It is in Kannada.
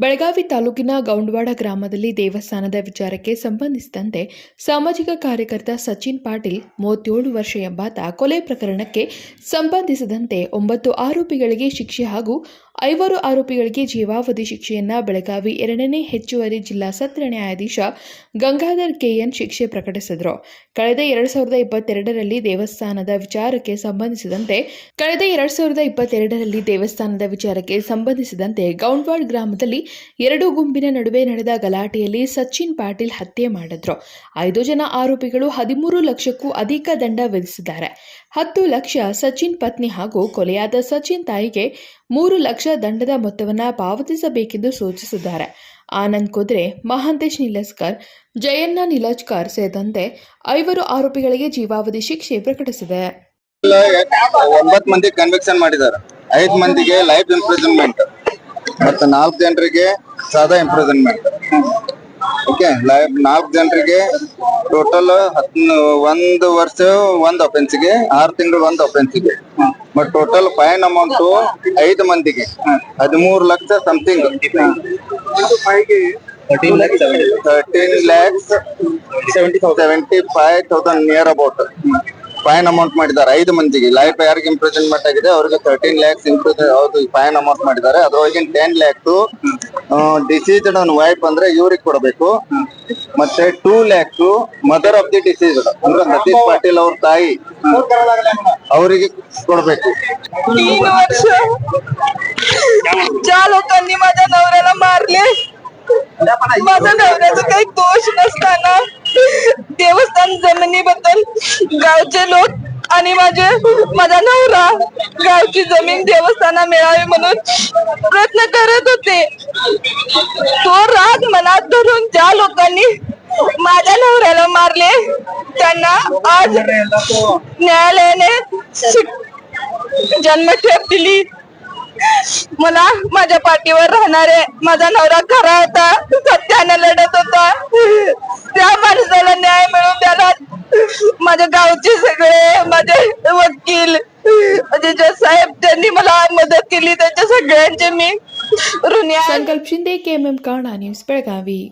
ಬೆಳಗಾವಿ ತಾಲೂಕಿನ ಗೌಂಡವಾಡ ಗ್ರಾಮದಲ್ಲಿ ದೇವಸ್ಥಾನದ ವಿಚಾರಕ್ಕೆ ಸಂಬಂಧಿಸಿದಂತೆ ಸಾಮಾಜಿಕ ಕಾರ್ಯಕರ್ತ ಸಚಿನ್ ಪಾಟೀಲ್ ಮೂವತ್ತೇಳು ವರ್ಷ ಎಂಬಾತ ಕೊಲೆ ಪ್ರಕರಣಕ್ಕೆ ಸಂಬಂಧಿಸಿದಂತೆ ಒಂಬತ್ತು ಆರೋಪಿಗಳಿಗೆ ಶಿಕ್ಷೆ ಹಾಗೂ ಐವರು ಆರೋಪಿಗಳಿಗೆ ಜೀವಾವಧಿ ಶಿಕ್ಷೆಯನ್ನ ಬೆಳಗಾವಿ ಎರಡನೇ ಹೆಚ್ಚುವರಿ ಜಿಲ್ಲಾ ಸತ್ರ ನ್ಯಾಯಾಧೀಶ ಗಂಗಾಧರ್ ಕೆಎನ್ ಶಿಕ್ಷೆ ಪ್ರಕಟಿಸಿದರು. ಕಳೆದ ಎರಡು ಸಾವಿರದ ಇಪ್ಪತ್ತೆರಡರಲ್ಲಿ ದೇವಸ್ಥಾನದ ವಿಚಾರಕ್ಕೆ ಸಂಬಂಧಿಸಿದಂತೆ ಕಳೆದ ಎರಡು ಸಾವಿರದ ಇಪ್ಪತ್ತೆರಡರಲ್ಲಿ ದೇವಸ್ಥಾನದ ವಿಚಾರಕ್ಕೆ ಸಂಬಂಧಿಸಿದಂತೆ ಗೌಂಡ್ವಾಡ್ ಗ್ರಾಮದಲ್ಲಿ ಎರಡು ಗುಂಪಿನ ನಡುವೆ ನಡೆದ ಗಲಾಟೆಯಲ್ಲಿ ಸಚಿನ್ ಪಾಟೀಲ್ ಹತ್ಯೆ ಮಾಡಿದ್ರು. ಐದು ಜನ ಆರೋಪಿಗಳು ಹದಿಮೂರು ಲಕ್ಷಕ್ಕೂ ಅಧಿಕ ದಂಡ ವಿಧಿಸಿದ್ದಾರೆ. ಹತ್ತು ಲಕ್ಷ ಸಚಿನ್ ಪತ್ನಿ ಹಾಗೂ ಕೊಲೆಯಾದ ಸಚಿನ್ ತಾಯಿಗೆ ಮೂರು ಲಕ್ಷ ದಂಡದ ಮೊತ್ತವನ್ನು ಪಾವತಿಸಬೇಕೆಂದು ಸೂಚಿಸಿದ್ದಾರೆ. ಆನಂದ್ ಕುದ್ರೆ, ಮಹಾಂತೇಶ್ ನಿಲಸ್ಕರ್, ಜಯಣ್ಣ ನಿಲಜ್ಕರ್ ಸೇರಿದಂತೆ ಐವರು ಆರೋಪಿಗಳಿಗೆ ಜೀವಾವಧಿ ಶಿಕ್ಷೆ ಪ್ರಕಟಿಸಿದೆ. ಒಂಬತ್ತು ಮಂದಿ ಕನ್ವಿಕ್ಷನ್ ಮಾಡಿದ್ದಾರೆ. ಐದು ಮಂದಿಗೆ ಲೈಫ್ ಇಂಪ್ರಿಸನ್ಮೆಂಟ್ ಮತ್ತು ನಾಲ್ಕು ಜನರಿಗೆ ಸಾದಾ ಇಂಪ್ರಿಸನ್ಮೆಂಟ್ ಓಕೆ ಲೈಫ್ ನಾಲ್ಕು ಜನರಿಗೆ ಟೋಟಲ್ ಹತ್ ಒಂದು ವರ್ಷ ಒಂದ್ಗೆ ಆರು ತಿಂಗಳು ಒಂದ್ಗೆ. ಬಟ್ ಟೋಟಲ್ ಫೈನ್ ಅಮೌಂಟ್ ಐದು ಮಂದಿಗೆ. ಹದಿಮೂರು lakh something thirteen lakhs seventy five thousand near about fine amount ಮಾಡಿದ್ದಾರೆ ಐದು ಮಂದಿಗೆ ಲೈಫ್ ಯಾರಿಗೆ ಇಂಪ್ರಿಸನ್ಮೆಂಟ್ ಆಗಿದೆ ಅವ್ರಿಗೆ ತರ್ಟೀನ್ ಲ್ಯಾಕ್ಸ್ ಇಂಪ್ರಿಸನ್ ಹೌದು ಫೈನ್ ಅಮೌಂಟ್ ಮಾಡಿದ್ದಾರೆ ಅದ್ರೊಳಗಿನ ಟೆನ್ ಲ್ಯಾಕ್ಸ್ ಡಿಸೀಸ್ಡ್ ಅವ್ನ ವೈಫ್ ಅಂದ್ರೆ ಇವ್ರಿಗೆ ಕೊಡಬೇಕು ಮತ್ತೆ two lakhs mother of the deceased ಅಂದ್ರೆ ಸತೀಶ್ ಪಾಟೀಲ್ ಅವ್ರ ತಾಯಿ ಅವರಿಗೆ ಕೊಡ್ಬೇಕು तीन वर्ष ज्या लोकांनी माझ्या नवऱ्याला मारले माझ्या नवऱ्याचा काही दोष नसताना देवस्थान जमिनीबद्दल गावचे लोक आणि माझे माझा नवरा गावची जमीन देवस्थाना मिळावी म्हणून प्रयत्न करत होते. तो राग मनात धरून ज्या लोकांनी माझ्या नवऱ्याला मारले त्यांना आज न्यायालयाने जन्मठेप दिली. मला माझ्या पाठीवर राहणारे माझा नवरा खरा होता सत्याने लढत होता. त्या माणसाला न्याय म्हणजे अजिजा साहेब त्यांनी मला मदत केली त्यांच्या सगळ्यांचे मी ऋणी आहे. Sankalp Shinde K M M काळा न्यूज बेळगावी